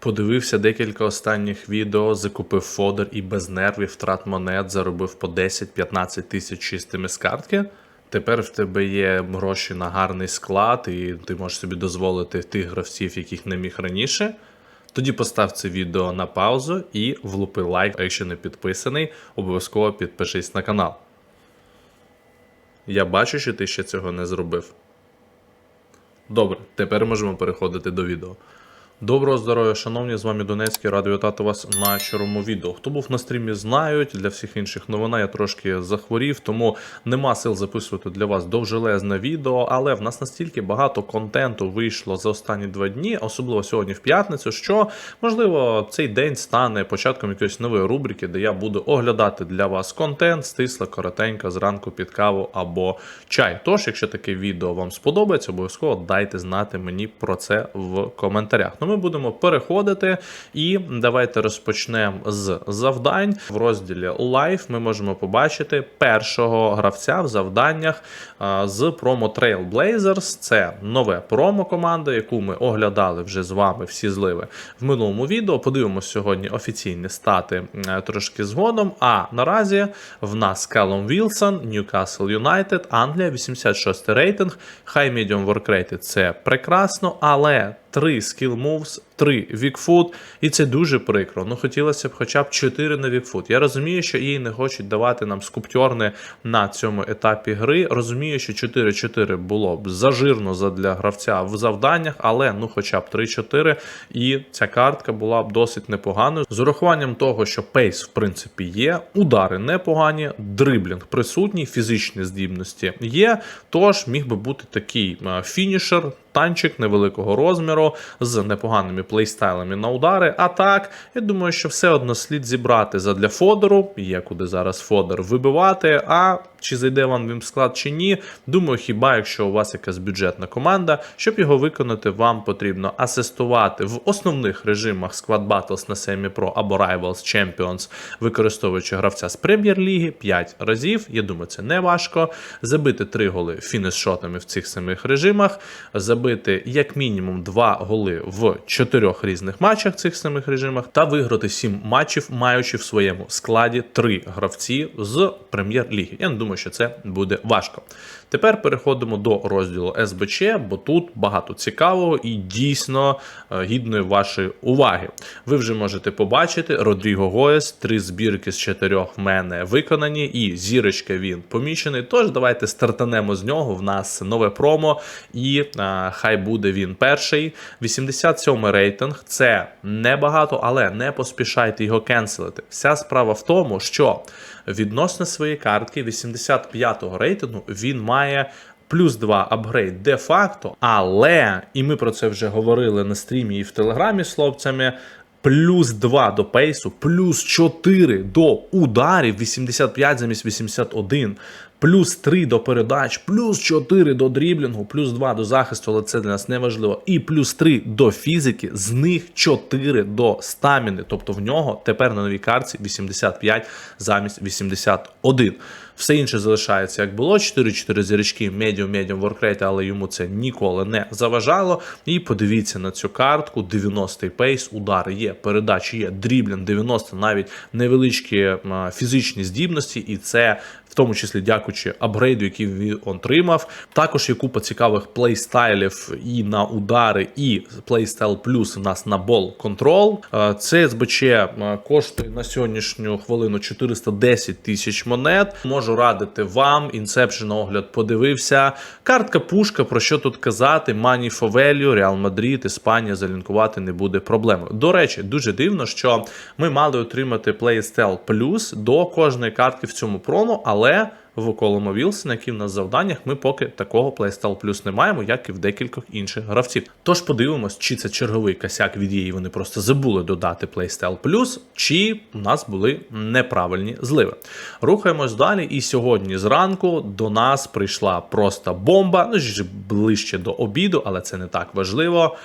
Подивився декілька останніх відео, закупив фодер і без нервів втрат монет заробив по 10-15 тисяч чистими з картки. Тепер в тебе є гроші на гарний склад, і ти можеш собі дозволити тих гравців, яких не міг раніше. Тоді постав це відео на паузу і влупи лайк, а якщо не підписаний, обов'язково підпишись на канал. Я бачу, що ти ще цього не зробив. Добре, тепер можемо переходити до відео. Доброго здоров'я, шановні, з вами Донецький, радий вітати вас на червому відео. Хто був на стрімі, знають. Для всіх інших новина я трошки захворів, тому нема сил записувати для вас довжелезне відео. Але в нас настільки багато контенту вийшло за останні два дні, особливо сьогодні в п'ятницю, що можливо цей день стане початком якоїсь нової рубрики, де я буду оглядати для вас контент, стисло, коротенько, зранку під каву або чай. Тож, якщо таке відео вам сподобається, обов'язково дайте знати мені про це в коментарях. Ми будемо переходити і давайте розпочнемо з завдань. В розділі Live ми можемо побачити першого гравця в завданнях з промо Trailblazers. Це нове промо команда, яку ми оглядали вже з вами всі зливи в минулому відео. Подивимося сьогодні офіційні стати е, трошки згодом. А наразі в нас Калом Вілсон, Newcastle United, Англія, 86 рейтинг, High Medium Work Rate – це прекрасно, але. Три skill moves, три вікфут, і це дуже прикро. Ну хотілося б хоча б 4 на вікфут. Я розумію, що їй не хочуть давати нам скуптьорни на цьому етапі гри. Розумію, що 4-4 було б зажирно задля гравця в завданнях, але ну хоча б 3-4, і ця картка була б досить непоганою. З урахуванням того, що пейс в принципі є, удари непогані, дриблінг присутній, фізичні здібності є. Тож міг би бути такий е, фінішер танчик невеликого розміру з непоганими плейстайлами на удари. А так, я думаю, що все одно слід зібрати задля фодеру. Є куди зараз фодер вибивати. А чи зайде вам він в склад чи ні, думаю, хіба якщо у вас якась бюджетна команда, щоб його виконати, вам потрібно асистувати в основних режимах Squad Battles на Semi Pro або Rivals Champions, використовуючи гравця з прем'єр-ліги 5 разів. Я думаю, це не важко. Забити 3 голи фініш-шотами в цих самих режимах, забити як мінімум 2 голи в 4 різних матчах в цих самих режимах, та виграти 7 матчів, маючи в своєму складі 3 гравці з прем'єр-ліги. Я не думаю, що це буде важко. Тепер переходимо до розділу СБЧ, бо тут багато цікавого і дійсно е, гідної вашої уваги. Ви вже можете побачити Родріго Гоєс, три збірки з чотирьох в мене виконані, і зірочка він помічений. Тож давайте стартанемо з нього. В нас нове промо, і а, хай буде він перший. 87 рейтинг це небагато, але не поспішайте його кенселити. Вся справа в тому, що відносно своєї картки 85-го рейтингу він має. Плюс 2 апгрейд де-факто, але, і ми про це вже говорили на стрімі і в телеграмі з хлопцями. Плюс 2 до пейсу, плюс 4 до ударів, 85 замість 81, плюс 3 до передач, плюс 4 до дріблінгу, плюс 2 до захисту, але це для нас не важливо. І плюс 3 до фізики, з них 4 до стаміни. Тобто в нього тепер на новій картці 85 замість 81. Все інше залишається як було. 4-4 зірочки, медіум, медіум воркрейт, але йому це ніколи не заважало. І подивіться на цю картку: 90-й пейс, удари є, передачі є, дріблінг 90, навіть невеличкі фізичні здібності, і це. В тому числі дякуючи апгрейду, який він отримав. Також є купа цікавих плейстайлів і на удари, і плейстайл плюс у нас на бол контрол. Е, Це СБЧ е, коштує на сьогоднішню хвилину 410 тисяч монет. Можу радити вам. Інсепшн огляд подивився. Картка пушка, про що тут казати? Money for Реал Мадрид, Іспанія залінкувати не буде проблемою. До речі, дуже дивно, що ми мали отримати плейстайл плюс до кожної картки в цьому промо, але в Колома Вілсона, який в нас в завданнях, ми поки такого Playstyle Plus не маємо, як і в декількох інших гравців. Тож подивимось, чи це черговий косяк від її, вони просто забули додати Playstyle Plus, чи у нас були неправильні зливи. Рухаємось далі. І сьогодні зранку до нас прийшла просто бомба, ну ж ближче до обіду, але це не так важливо.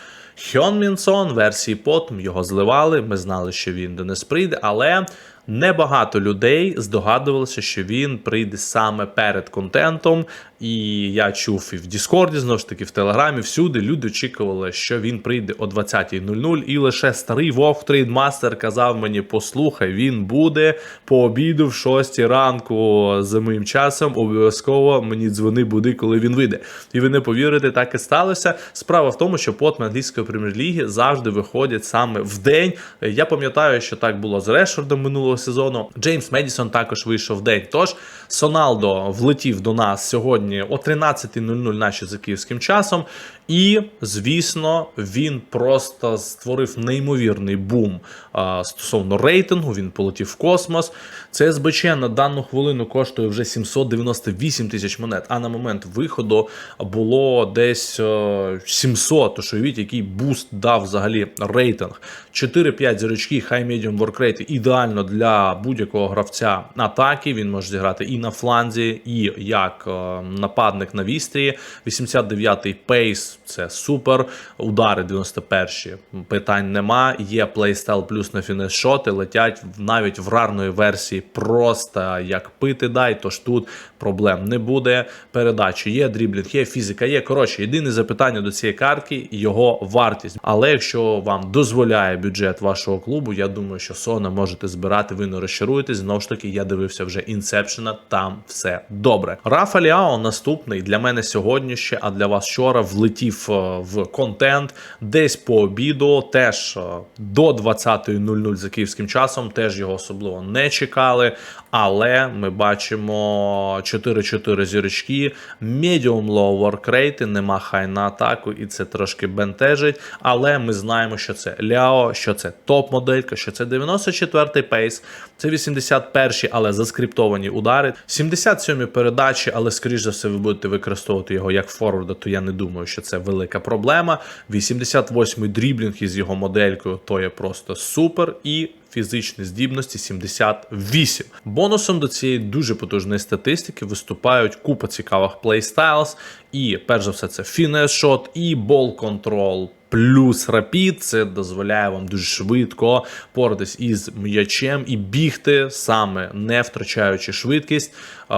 Хьон Мінсон версії потім його зливали. Ми знали, що він до нас прийде, але Небагато людей здогадувалося, що він прийде саме перед контентом. І я чув і в Діскорді, знову ж таки, в Телеграмі, всюди люди очікували, що він прийде о 20.00, і лише старий Вовк Трейдмастер казав мені: послухай, він буде по обіду в 6 ранку за моїм часом. Обов'язково мені дзвони буде, коли він вийде. І ви не повірите, так і сталося. Справа в тому, що потми англійської прем'єр-ліги завжди виходять саме в день. Я пам'ятаю, що так було з Решфордом минулого сезону. Джеймс Медісон також вийшов в день. Тож Соналдо влетів до нас сьогодні о 13.00 наші за київським часом. І, звісно, він просто створив неймовірний бум а, стосовно рейтингу. Він полетів в космос. Це СБЧ на дану хвилину коштує вже 798 тисяч монет. А на момент виходу було десь е, 700. Тож уявіть, який буст дав взагалі рейтинг. 4-5 зірочки, хай медіум воркрейт ідеально для будь-якого гравця атаки. Він може зіграти і на фланзі, і як е, нападник на вістрі. 89-й пейс це супер. Удари 91-ті. Питань нема. Є плейстайл плюс на фінес-шоти, летять навіть в рарної версії просто як пити дай, тож тут проблем не буде. Передачі є, дріблінг, є фізика, є. Коротше, єдине запитання до цієї картки його вартість. Але якщо вам дозволяє бюджет вашого клубу, я думаю, що Сона можете збирати, ви не розчаруєтесь. Знову ж таки, я дивився вже інсепшена, там все добре. Рафа Ліао наступний для мене сьогодні ще, а для вас вчора влетів е, в контент десь по обіду, теж е, до 20.00 за київським часом, теж його особливо не чекали. Але ми бачимо 4-4 зірочки, medium low work rate, нема хай на атаку, і це трошки бентежить. Але ми знаємо, що це Ляо, що це топ-моделька, що це 94-й пейс, це 81-й, але заскриптовані удари. 77-й передачі, але скоріш за все, ви будете використовувати його як форварда, то я не думаю, що це велика проблема. 88-й дріблінг із його моделькою, то є просто супер. І фізичні здібності 78. Бонусом до цієї дуже потужної статистики виступають купа цікавих плейстайлз. І перш за все, це фінес-шот і бол-контрол. Плюс рапід це дозволяє вам дуже швидко поратись із м'ячем і бігти саме не втрачаючи швидкість.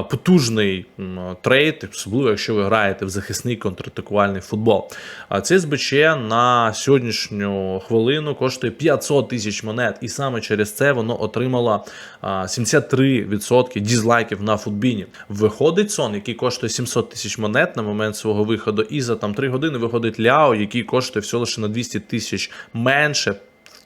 Потужний трейд, особливо якщо ви граєте в захисний контратакувальний футбол. А Це СБЧ на сьогоднішню хвилину коштує 500 тисяч монет, і саме через це воно отримало 73% дізлайків на футбіні. Виходить сон, який коштує 700 тисяч монет на момент свого виходу, і за там 3 години виходить Ляо, який коштує всього лише на 200 тисяч менше.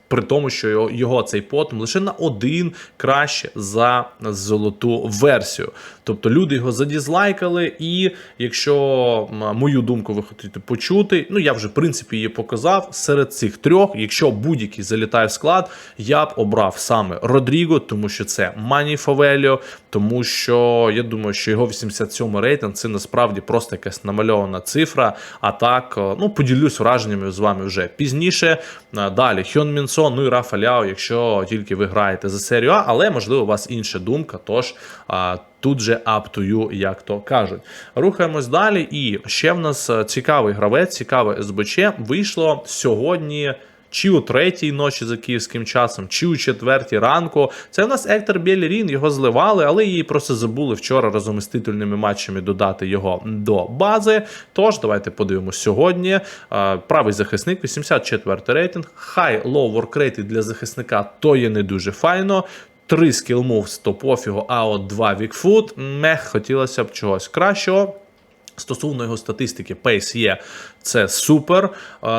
При тому, що його, цей потом лише на один краще за золоту версію. Тобто люди його задізлайкали, і якщо мою думку ви хочете почути, ну я вже в принципі її показав. Серед цих трьох, якщо будь-який залітає в склад, я б обрав саме Родріго, тому що це Мані Фавеліо, тому що я думаю, що його 87 рейтинг це насправді просто якась намальована цифра. А так, е, ну поділюсь враженнями з вами вже пізніше. Е, Далі Хьон Мінсон, ну і Рафа Ляо, якщо тільки ви граєте за серію А, але можливо у вас інша думка. Тож а, тут же up to you, як то кажуть. Рухаємось далі. І ще в нас е, цікавий гравець, цікаве СБЧ вийшло сьогодні. Чи у третій ночі за київським часом, чи у четвертій ранку. Це в нас Ектор Білерін, його зливали, але її просто забули вчора разом із титульними матчами додати його до бази. Тож, давайте подивимось сьогодні. Правий захисник, 84 рейтинг. Хай лоу воркрейти для захисника то є не дуже файно. Три скілмувс то пофігу, а от два вікфут. Мех хотілося б чогось кращого. Стосовно його статистики, пейс є це супер.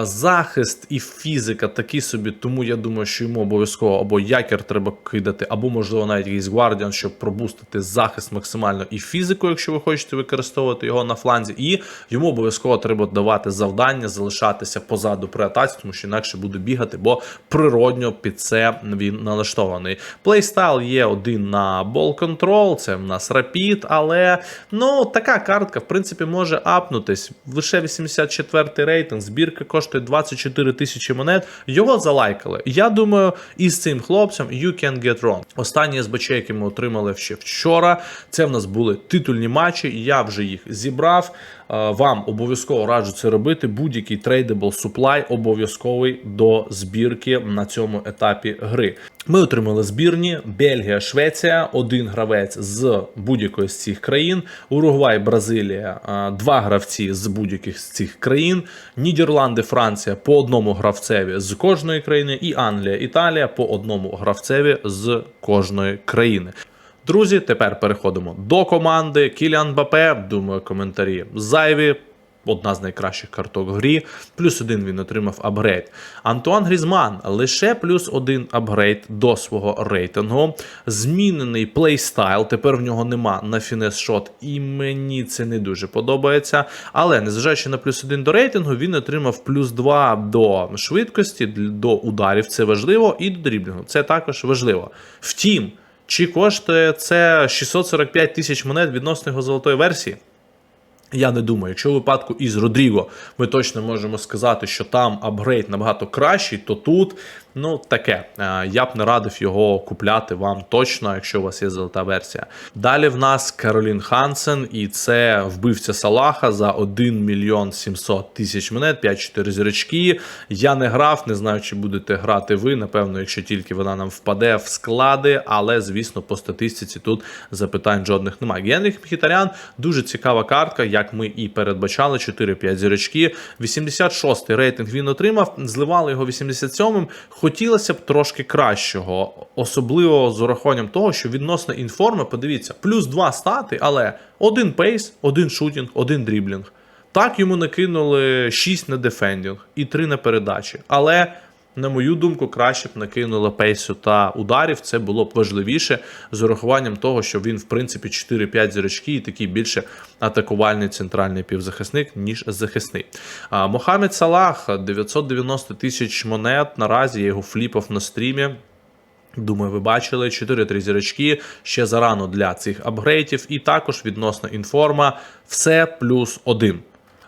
Захист і фізика такі собі, тому я думаю, що йому обов'язково або якір треба кидати, або, можливо, навіть якийсь гвардіан, щоб пробустити захист максимально і фізику, якщо ви хочете використовувати його на фланзі. І йому обов'язково треба давати завдання, залишатися позаду при атаці, тому що інакше буде бігати, бо природньо під це він налаштований. Плейстайл є один на бол контрол, це в нас рапід, але ну така картка, в принципі, може апнутись. Лише 84 рейтинг, збірка коштує 24 тисячі монет. Його залайкали. Я думаю, із цим хлопцем you can get wrong. Останні СБЧ, які ми отримали ще вчора, це в нас були титульні матчі. Я вже їх зібрав. Вам обов'язково раджу це робити. Будь-який трейдабл суплай обов'язковий до збірки на цьому етапі гри. Ми отримали збірні Бельгія, Швеція, один гравець з будь-якої з цих країн, Уругвай, Бразилія, два гравці з будь-яких з цих країн, Нідерланди, Франція по одному гравцеві з кожної країни, і Англія, Італія по одному гравцеві з кожної країни. Друзі, тепер переходимо до команди. Кіліан Бапе, думаю, коментарі зайві. Одна з найкращих карток в грі. Плюс один він отримав апгрейд. Антуан Грізман лише плюс один апгрейд до свого рейтингу. Змінений плейстайл. Тепер в нього нема на фінес шот, і мені це не дуже подобається. Але незважаючи на плюс один до рейтингу, він отримав плюс 2 до швидкості, до ударів. Це важливо, і до дріблінгу. Це також важливо. Втім. Чи коштує це 645 тисяч монет відносно його золотої версії? Я не думаю, якщо у випадку із Родріго ми точно можемо сказати, що там апгрейд набагато кращий, то тут ну таке. Е, Я б не радив його купляти вам точно, якщо у вас є золота версія. Далі в нас Каролін Хансен, і це вбивця Салаха за 1 мільйон 700 тисяч монет, 5-4 зірочки. Я не грав, не знаю, чи будете грати ви. Напевно, якщо тільки вона нам впаде в склади, але звісно, по статистиці тут запитань жодних немає. Генріх Мхітарян дуже цікава картка, як ми і передбачали, 4-5 зірочки. 86-й рейтинг він отримав, зливали його 87-м. Хотілося б трошки кращого, особливо з урахуванням того, що відносно інформи, подивіться, плюс два стати, але один пейс, один шутінг, один дріблінг. Так йому накинули 6 на дефендінг і 3 на передачі. Але, на мою думку, краще б накинули пейсу та ударів. Це було б важливіше з урахуванням того, що він, в принципі, 4-5 зірочки і такий більше атакувальний центральний півзахисник, ніж захисний. А, Мохамед Салах 990 тисяч монет. Наразі я його фліпав на стрімі. Думаю, ви бачили 4-3 зірочки ще зарано для цих апгрейдів, і також відносно інформа все плюс один.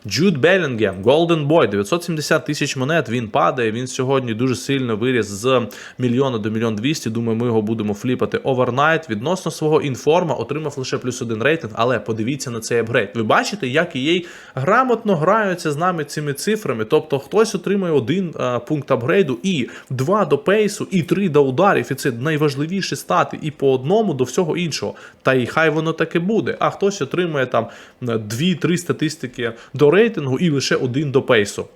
Джуд Белінгем, Golden Boy, 970 тисяч монет. Він падає. Він сьогодні дуже сильно виріс з мільйона до мільйон двісті. Думаю, ми його будемо фліпати овернайт. Відносно свого інформа отримав лише плюс один рейтинг. Але подивіться на цей апгрейд. Ви бачите, як їй грамотно граються з нами цими цифрами. Тобто хтось отримує один а, пункт апгрейду, і два до пейсу, і три до ударів. І це найважливіші стати і по одному до всього іншого. Та й хай воно таке буде. А хтось отримує там 2-3 статистики до рейтингу і лише один до пейсу.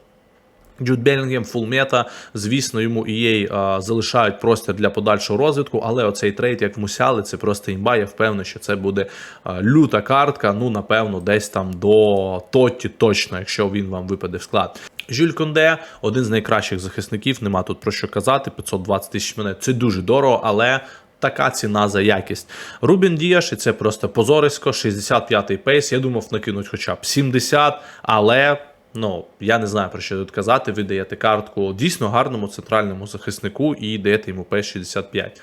Джуд Белінгем, фулмета, звісно, йому а, залишають простір для подальшого розвитку, але оцей трейд, як Мусяли, це просто імба. Я впевнений, що це буде люта картка. Ну, напевно, десь там до Тотті точно, якщо він вам випаде в склад. Жюль Конде, один з найкращих захисників, нема тут про що казати. 520 тисяч монет. Це дуже дорого, але. Така ціна за якість. Рубін Діаш, і це просто позорисько, 65-й пейс. Я думав, накинуть хоча б 70, але ну я не знаю про що тут казати. Ви даєте картку дійсно гарному центральному захиснику і даєте йому пейс 65.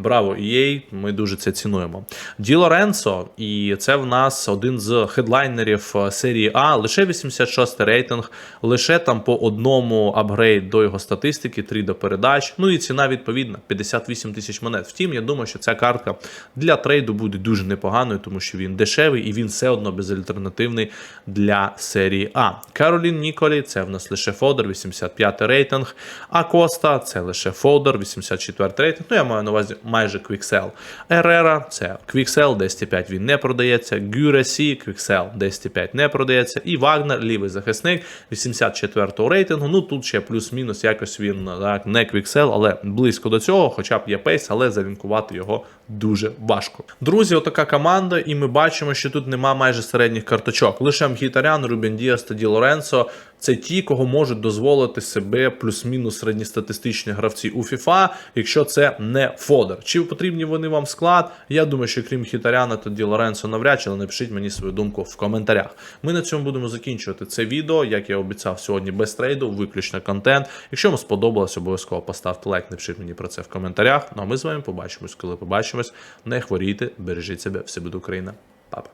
Браво, EA, ми дуже це цінуємо. Ді Лоренцо, і це в нас один з хедлайнерів серії А, лише 86 рейтинг, лише там по одному апгрейд до його статистики, 3 до передач. Ну і ціна відповідна 58 тисяч монет. Втім, я думаю, що ця картка для трейду буде дуже непоганою, тому що він дешевий і він все одно безальтернативний для серії А. Каролін Ніколі, це в нас лише фодер, 85 рейтинг. А Коста це лише фодер, 84 рейтинг. Ну, я маю на увазі майже Quicksell. Ерера це Quicksell, 10,5 він не продається. Гюресі, Quicksell, 10,5 не продається. І Вагнер, лівий захисник, 84-го рейтингу. Ну тут ще плюс-мінус, якось він так, не Quicksell, але близько до цього, хоча б є пейс, але залінкувати його дуже важко. Друзі, отака команда, і ми бачимо, що тут нема майже середніх карточок. Лише Мхітарян, Рубен Діас та Ді Лоренцо. Це ті, кого можуть дозволити себе плюс-мінус середньостатистичні гравці у FIFA, якщо це не фодер. Чи потрібні вони вам в склад? Я думаю, що крім Хітаряна та Ді Лоренцо навряд чи, але напишіть мені свою думку в коментарях. Ми на цьому будемо закінчувати це відео. Як я обіцяв сьогодні без трейду, виключно контент. Якщо вам сподобалось, обов'язково поставте лайк, напишіть мені про це в коментарях. Ну а ми з вами побачимось, коли побачимось. Не хворійте, бережіть себе, все буде Україна. Папа.